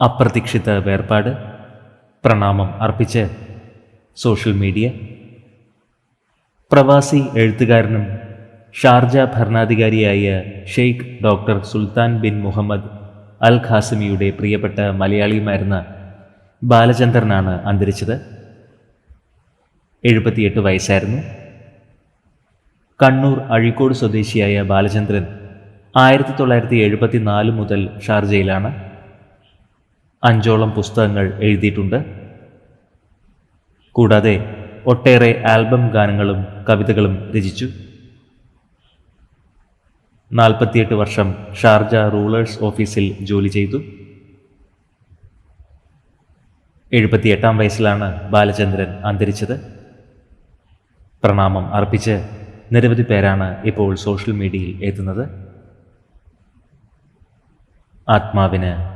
അപ്രതീക്ഷിത വേർപാട് പ്രണാമം അർപ്പിച്ച് സോഷ്യൽ മീഡിയ. പ്രവാസി എഴുത്തുകാരനും ഷാർജ ഭരണാധികാരിയായ Sheikh doctor Sultan bin Muhammad al ഖാസിമിയുടെ പ്രിയപ്പെട്ട മലയാളിയുമായിരുന്ന ബാലചന്ദ്രനാണ് അന്തരിച്ചത്. എഴുപത്തിയെട്ട് വയസ്സായിരുന്നു. കണ്ണൂർ അഴീക്കോട് സ്വദേശിയായ ബാലചന്ദ്രൻ ആയിരത്തി തൊള്ളായിരത്തി എഴുപത്തി നാല് മുതൽ ഷാർജയിലാണ്. അഞ്ചോളം പുസ്തകങ്ങൾ എഴുതിയിട്ടുണ്ട്. കൂടാതെ ഒട്ടേറെ ആൽബം ഗാനങ്ങളും കവിതകളും രചിച്ചു. നാൽപ്പത്തിയെട്ട് വർഷം ഷാർജ റൂളേഴ്സ് ഓഫീസിൽ ജോലി ചെയ്തു. എഴുപത്തിയെട്ടാം വയസ്സിലാണ് ബാലചന്ദ്രൻ അന്തരിച്ചത്. പ്രണാമം അർപ്പിച്ച് നിരവധി പേരാണ് ഇപ്പോൾ സോഷ്യൽ മീഡിയയിൽ എത്തുന്നത്. ആത്മാവിന്